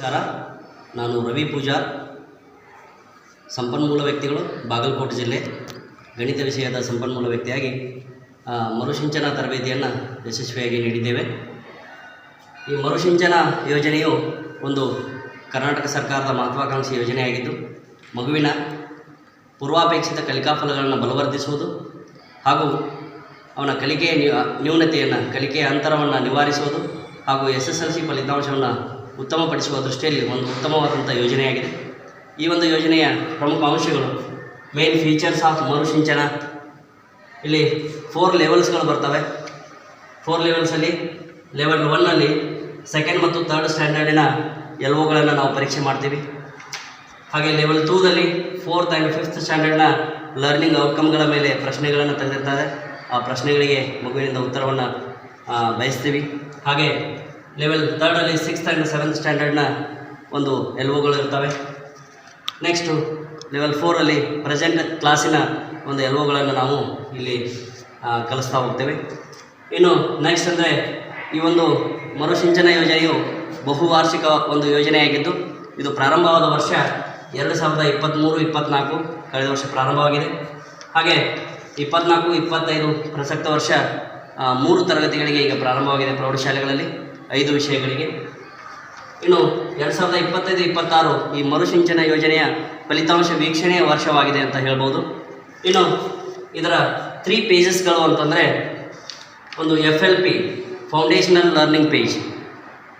ನಮಸ್ಕಾರ. ನಾನು ರವಿ ಪೂಜಾರ್ ಸಂಪನ್ಮೂಲ ವ್ಯಕ್ತಿಗಳು, ಬಾಗಲಕೋಟೆ ಜಿಲ್ಲೆ. ಗಣಿತ ವಿಷಯದ ಸಂಪನ್ಮೂಲ ವ್ಯಕ್ತಿಯಾಗಿ ಮರುಸಿಂಚನ ತರಬೇತಿಯನ್ನು ಯಶಸ್ವಿಯಾಗಿ ನೀಡಿದ್ದೇವೆ. ಈ ಮರುಸಿಂಚನ ಯೋಜನೆಯು ಒಂದು ಕರ್ನಾಟಕ ಸರ್ಕಾರದ ಮಹತ್ವಾಕಾಂಕ್ಷಿ ಯೋಜನೆಯಾಗಿದ್ದು, ಮಗುವಿನ ಪೂರ್ವಾಪೇಕ್ಷಿತ ಕಲಿಕಾ ಫಲಗಳನ್ನು ಬಲವರ್ಧಿಸುವುದು ಹಾಗೂ ಅವನ ಕಲಿಕೆಯ ನ್ಯೂನತೆಯನ್ನು, ಕಲಿಕೆಯ ಅಂತರವನ್ನು ನಿವಾರಿಸುವುದು ಹಾಗೂ ಎಸ್ ಎಸ್ ಎಲ್ ಸಿ ಫಲಿತಾಂಶವನ್ನು ಉತ್ತಮಪಡಿಸುವ ದೃಷ್ಟಿಯಲ್ಲಿ ಒಂದು ಉತ್ತಮವಾದಂಥ ಯೋಜನೆಯಾಗಿದೆ. ಈ ಒಂದು ಯೋಜನೆಯ ಪ್ರಮುಖ ಅಂಶಗಳು ಮೇನ್ ಫೀಚರ್ಸ್ ಆಫ್ ಮರುಸಿಂಚನ. ಇಲ್ಲಿ ಫೋರ್ ಲೆವೆಲ್ಸ್ಗಳು ಬರ್ತವೆ. ಫೋರ್ ಲೆವೆಲ್ಸಲ್ಲಿ ಲೆವೆಲ್ ಒನ್ನಲ್ಲಿ ಸೆಕೆಂಡ್ ಮತ್ತು ತರ್ಡ್ ಸ್ಟ್ಯಾಂಡರ್ಡಿನ ಎಲ್ ಒಗಳನ್ನು ನಾವು ಪರೀಕ್ಷೆ ಮಾಡ್ತೀವಿ. ಹಾಗೆ ಲೆವೆಲ್ ಟೂದಲ್ಲಿ ಫೋರ್ತ್ ಆ್ಯಂಡ್ ಫಿಫ್ತ್ ಸ್ಟ್ಯಾಂಡರ್ಡ್ನ ಲರ್ನಿಂಗ್ ಔಟ್ಕಮ್ಗಳ ಮೇಲೆ ಪ್ರಶ್ನೆಗಳನ್ನು ತೆಗೆದಿರ್ತಾರೆ ಆ ಪ್ರಶ್ನೆಗಳಿಗೆ ಮಗುವಿನಿಂದ ಉತ್ತರವನ್ನು ಬಯಸ್ತೀವಿ. ಹಾಗೆ ಲೆವೆಲ್ ತರ್ಡಲ್ಲಿ ಸಿಕ್ಸ್ತ್ ಆ್ಯಂಡ್ ಸೆವೆಂತ್ ಸ್ಟ್ಯಾಂಡರ್ಡ್ನ ಒಂದು ಎಲ್ವೋಗಳು ಇರ್ತವೆ. ನೆಕ್ಸ್ಟು ಲೆವೆಲ್ ಫೋರಲ್ಲಿ ಪ್ರೆಸೆಂಟ್ ಕ್ಲಾಸಿನ ಒಂದು ಎಲ್ವೋಗಳನ್ನು ನಾವು ಇಲ್ಲಿ ಕಲಿಸ್ತಾ ಹೋಗ್ತೇವೆ. ಇನ್ನು ನೆಕ್ಸ್ಟ್ ಅಂದರೆ ಈ ಒಂದು ಮರುಸಿಂಚನ ಯೋಜನೆಯು ಬಹುವಾರ್ಷಿಕ ಒಂದು ಯೋಜನೆಯಾಗಿದ್ದು, ಇದು ಪ್ರಾರಂಭವಾದ ವರ್ಷ ಎರಡು ಸಾವಿರದ ಇಪ್ಪತ್ತ್ಮೂರು ಇಪ್ಪತ್ತ್ನಾಲ್ಕು ಕಳೆದ ವರ್ಷ ಪ್ರಾರಂಭವಾಗಿದೆ. ಹಾಗೆ ಇಪ್ಪತ್ತ್ನಾಲ್ಕು ಇಪ್ಪತ್ತೈದು ಪ್ರಸಕ್ತ ವರ್ಷ ಮೂರು ತರಗತಿಗಳಿಗೆ ಈಗ ಪ್ರಾರಂಭವಾಗಿದೆ ಪ್ರೌಢಶಾಲೆಗಳಲ್ಲಿ. ಐದು ವಿಷಯಗಳಿಗೆ. ಇನ್ನು ಎರಡು ಸಾವಿರದ ಇಪ್ಪತ್ತೈದು, ಇಪ್ಪತ್ತಾರು ಈ ಮರುಸಿಂಚನ ಯೋಜನೆಯ ಫಲಿತಾಂಶ ವೀಕ್ಷಣೆಯ ವರ್ಷವಾಗಿದೆ ಅಂತ ಹೇಳ್ಬೋದು. ಇನ್ನು ಇದರ ತ್ರೀ ಪೇಜಸ್ಗಳು ಅಂತಂದರೆ ಒಂದು F L P foundational learning page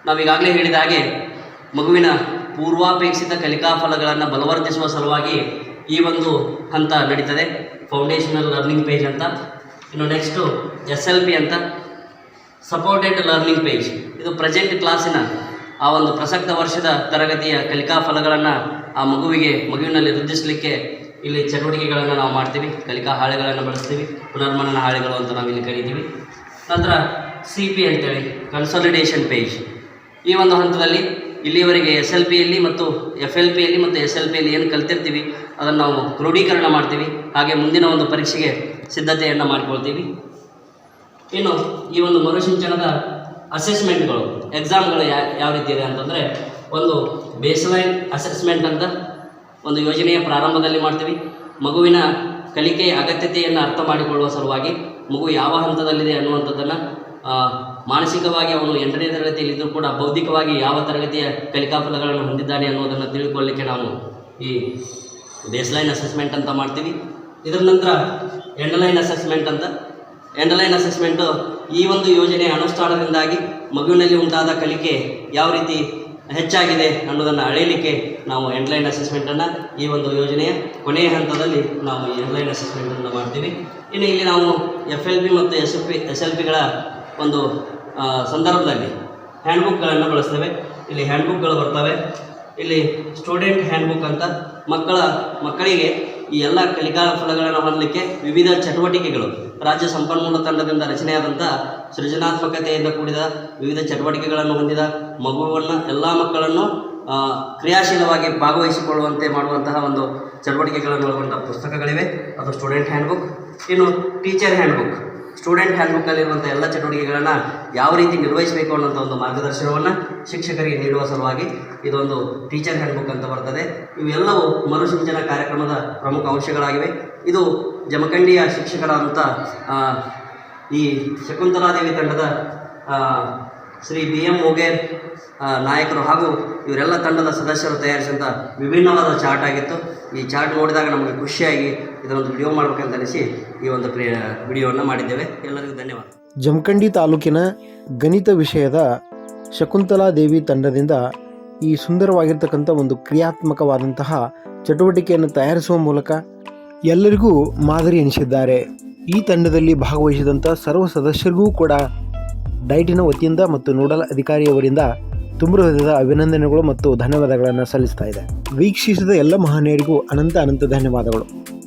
ನಾವೀಗಾಗಲೇ ಹೇಳಿದ ಹಾಗೆ ಮಗುವಿನ ಪೂರ್ವಾಪೇಕ್ಷಿತ ಕಲಿಕಾ ಫಲಗಳನ್ನು ಬಲವರ್ಧಿಸುವ ಸಲುವಾಗಿ ಈ ಒಂದು ಹಂತ ನಡೀತದೆ ಫೌಂಡೇಶನಲ್ ಲರ್ನಿಂಗ್ ಪೇಜ್ ಅಂತ. ಇನ್ನು ನೆಕ್ಸ್ಟು ಎಸ್ ಎಲ್ ಪಿ ಅಂತ ಸಪೋರ್ಟೆಡ್ ಲರ್ನಿಂಗ್ ಪೇಜ್ ಇದು ಪ್ರೆಸೆಂಟ್ ಕ್ಲಾಸಿನ ಆ ಒಂದು ಪ್ರಸಕ್ತ ವರ್ಷದ ತರಗತಿಯ ಕಲಿಕಾ ಫಲಗಳನ್ನು ಆ ಮಗುವಿಗೆ, ಮಗುವಿನಲ್ಲಿ ವೃದ್ಧಿಸಲಿಕ್ಕೆ ಇಲ್ಲಿ ಚಟುವಟಿಕೆಗಳನ್ನು ನಾವು ಮಾಡ್ತೀವಿ. ಕಲಿಕಾ ಹಾಳೆಗಳನ್ನು ಬಳಸ್ತೀವಿ. ಪುನರ್ಮನನ ಹಾಳೆಗಳು ಅಂತ ನಾವು ಇಲ್ಲಿ ಕರಿತೀವಿ. ನಂತರ ಸಿ ಪಿ ಅಂತೇಳಿ ಕನ್ಸಾಲಿಡೇಷನ್ ಪೇಜ್ ಈ ಒಂದು ಹಂತದಲ್ಲಿ ಇಲ್ಲಿವರೆಗೆ ಎಸ್ ಎಲ್ ಪಿಯಲ್ಲಿ ಮತ್ತು ಎಫ್ ಎಲ್ ಪಿಯಲ್ಲಿ ಮತ್ತು ಎಸ್ ಎಲ್ ಪಿಯಲ್ಲಿ ಏನು ಕಲ್ತಿರ್ತೀವಿ, ಅದನ್ನು ನಾವು ಕ್ರೋಢೀಕರಣ ಮಾಡ್ತೀವಿ. ಹಾಗೆ ಮುಂದಿನ ಒಂದು ಪರೀಕ್ಷೆಗೆ ಸಿದ್ಧತೆಯನ್ನು ಮಾಡಿಕೊಳ್ತೀವಿ. ಇನ್ನು ಈ ಒಂದು ಮರುಸಿಂಚನದ ಅಸೆಸ್ಮೆಂಟ್ಗಳು ಎಕ್ಸಾಮ್ಗಳು ಯಾ, ಯಾವ ರೀತಿ ಇದೆ ಅಂತಂದರೆ ಒಂದು ಬೇಸ್ಲೈನ್ ಅಸೆಸ್ಮೆಂಟ್ ಅಂತ ಒಂದು ಯೋಜನೆಯ ಪ್ರಾರಂಭದಲ್ಲಿ ಮಾಡ್ತೀವಿ. ಮಗುವಿನ ಕಲಿಕೆಯ ಅಗತ್ಯತೆಯನ್ನು ಅರ್ಥ ಮಾಡಿಕೊಳ್ಳುವ ಸಲುವಾಗಿ ಮಗು ಯಾವ ಹಂತದಲ್ಲಿದೆ ಅನ್ನುವಂಥದ್ದನ್ನು ಮಾನಸಿಕವಾಗಿ ಅವನು ಎಂಟನೇ ತರಗತಿಯಲ್ಲಿದ್ದರೂ ಕೂಡ ಬೌದ್ಧಿಕವಾಗಿ ಯಾವ ತರಗತಿಯ ಕಲಿಕಾ ಫಲಗಳನ್ನು ಹೊಂದಿದ್ದಾನೆ ಅನ್ನೋದನ್ನು ತಿಳ್ಕೊಳ್ಳಿಕ್ಕೆ ನಾವು ಈ ಬೇಸ್ಲೈನ್ ಅಸೆಸ್ಮೆಂಟ್ ಅಂತ ಮಾಡ್ತೀವಿ. ಇದರ ನಂತರ ಎಂಡಲೈನ್ ಅಸೆಸ್ಮೆಂಟ್ ಅಂತ. ಎಂಡಲೈನ್ ಅಸೆಸ್ಮೆಂಟು ಈ ಒಂದು ಯೋಜನೆ ಅನುಷ್ಠಾನದಿಂದಾಗಿ ಮಗುವಿನಲ್ಲಿ ಉಂಟಾದ ಕಲಿಕೆ ಯಾವ ರೀತಿ ಹೆಚ್ಚಾಗಿದೆ ಅನ್ನೋದನ್ನು ಅಳೆಯಲಿಕ್ಕೆ ನಾವು ಎಂಡ್ಲೈನ್ ಅಸೆಸ್ಮೆಂಟನ್ನು ಈ ಒಂದು ಯೋಜನೆಯ ಕೊನೆಯ ಹಂತದಲ್ಲಿ ನಾವು ಎಂಡ್ಲೈನ್ ಅಸೆಸ್ಮೆಂಟನ್ನು ಮಾಡ್ತೀವಿ. ಇನ್ನು ಇಲ್ಲಿ ನಾವು ಎಫ್ ಎಲ್ ಪಿ ಮತ್ತು S F P S L ಪಿಗಳ ಒಂದು ಸಂದರ್ಭದಲ್ಲಿ ಹ್ಯಾಂಡ್ಬುಕ್ಗಳನ್ನು ಬಳಸ್ತೇವೆ. ಇಲ್ಲಿ ಹ್ಯಾಂಡ್ಬುಕ್ಗಳು ಬರ್ತವೆ. ಇಲ್ಲಿ ಸ್ಟೂಡೆಂಟ್ ಹ್ಯಾಂಡ್ಬುಕ್ ಅಂತ ಮಕ್ಕಳ, ಮಕ್ಕಳಿಗೆ ಈ ಎಲ್ಲ ಕಲಿಕಾ ಫಲಗಳನ್ನು ಹೊಂದಲಿಕ್ಕೆ ವಿವಿಧ ಚಟುವಟಿಕೆಗಳು, ರಾಜ್ಯ ಸಂಪನ್ಮೂಲ ತಂಡದಿಂದ ರಚನೆಯಾದಂಥ ಸೃಜನಾತ್ಮಕತೆಯಿಂದ ಕೂಡಿದ ವಿವಿಧ ಚಟುವಟಿಕೆಗಳನ್ನು ಹೊಂದಿದ, ಮಗುವನ್ನು ಎಲ್ಲ ಮಕ್ಕಳನ್ನು ಕ್ರಿಯಾಶೀಲವಾಗಿ ಭಾಗವಹಿಸಿಕೊಳ್ಳುವಂತೆ ಮಾಡುವಂತಹ ಒಂದು ಚಟುವಟಿಕೆಗಳನ್ನು ಒಳಗೊಂಡ ಪುಸ್ತಕಗಳಿವೆ. ಅದು ಸ್ಟೂಡೆಂಟ್ ಹ್ಯಾಂಡ್ಬುಕ್ ಇನ್ನು ಟೀಚರ್ ಹ್ಯಾಂಡ್ಬುಕ್ ಸ್ಟೂಡೆಂಟ್ ಹ್ಯಾಂಡ್ಬುಕ್ಕಲ್ಲಿರುವಂಥ ಎಲ್ಲ ಚಟುವಟಿಕೆಗಳನ್ನು ಯಾವ ರೀತಿ ನಿರ್ವಹಿಸಬೇಕು ಅನ್ನೋಂಥ ಒಂದು ಮಾರ್ಗದರ್ಶನವನ್ನು ಶಿಕ್ಷಕರಿಗೆ ನೀಡುವ ಸಲುವಾಗಿ ಇದೊಂದು ಟೀಚರ್ ಹ್ಯಾಂಡ್ಬುಕ್ ಅಂತ ಬರ್ತದೆ. ಇವೆಲ್ಲವೂ ಮರುಸಿಂಚನ ಕಾರ್ಯಕ್ರಮದ ಪ್ರಮುಖ ಅಂಶಗಳಾಗಿವೆ. ಇದು ಜಮಖಂಡಿಯ ಶಿಕ್ಷಕರಾದಂಥ ಈ ಶಕುಂತಲಾದೇವಿ ತಂಡದ ಶ್ರೀ ಬಿ ಎಂ ಮೊಗೇರ್ ನಾಯಕರು ಹಾಗೂ ಇವರೆಲ್ಲ ತಂಡದ ಸದಸ್ಯರು ತಯಾರಿಸಿದಂಥ ವಿಭಿನ್ನವಾದ ಚಾರ್ಟ್ ಆಗಿತ್ತು. ಈ ಚಾರ್ಟ್ ನೋಡಿದಾಗ ನಮಗೆ ಖುಷಿಯಾಗಿ ಇದರೊಂದು ವಿಡಿಯೋ ಮಾಡಬೇಕಂತ ಅನಿಸಿ ಈ ಒಂದು ಕ್ರಿಯೆ, ವಿಡಿಯೋವನ್ನು ಮಾಡಿದ್ದೇವೆ. ಎಲ್ಲರಿಗೂ ಧನ್ಯವಾದ. ಜಮಖಂಡಿ ತಾಲೂಕಿನ ಗಣಿತ ವಿಷಯದ ಶಕುಂತಲಾ ದೇವಿ ತಂಡದಿಂದ ಈ ಸುಂದರವಾಗಿರ್ತಕ್ಕಂಥ ಒಂದು ಕ್ರಿಯಾತ್ಮಕವಾದಂತಹ ಚಟುವಟಿಕೆಯನ್ನು ತಯಾರಿಸುವ ಮೂಲಕ ಎಲ್ಲರಿಗೂ ಮಾದರಿ ಎನಿಸಿದ್ದಾರೆ. ಈ ತಂಡದಲ್ಲಿ ಭಾಗವಹಿಸಿದಂಥ ಸರ್ವ ಸದಸ್ಯರಿಗೂ ಕೂಡ ಡೈಟಿನ ವತಿಯಿಂದ ಮತ್ತು ನೋಡಲ್ ಅಧಿಕಾರಿಯವರಿಂದ ತುಂಬ ಹೃದಯದ ಅಭಿನಂದನೆಗಳು ಮತ್ತು ಧನ್ಯವಾದಗಳನ್ನು ಸಲ್ಲಿಸ್ತಾ ಇದೆ. ವೀಕ್ಷಿಸಿದ ಎಲ್ಲ ಮಹನೀಯರಿಗೂ ಅನಂತ ಅನಂತ ಧನ್ಯವಾದಗಳು.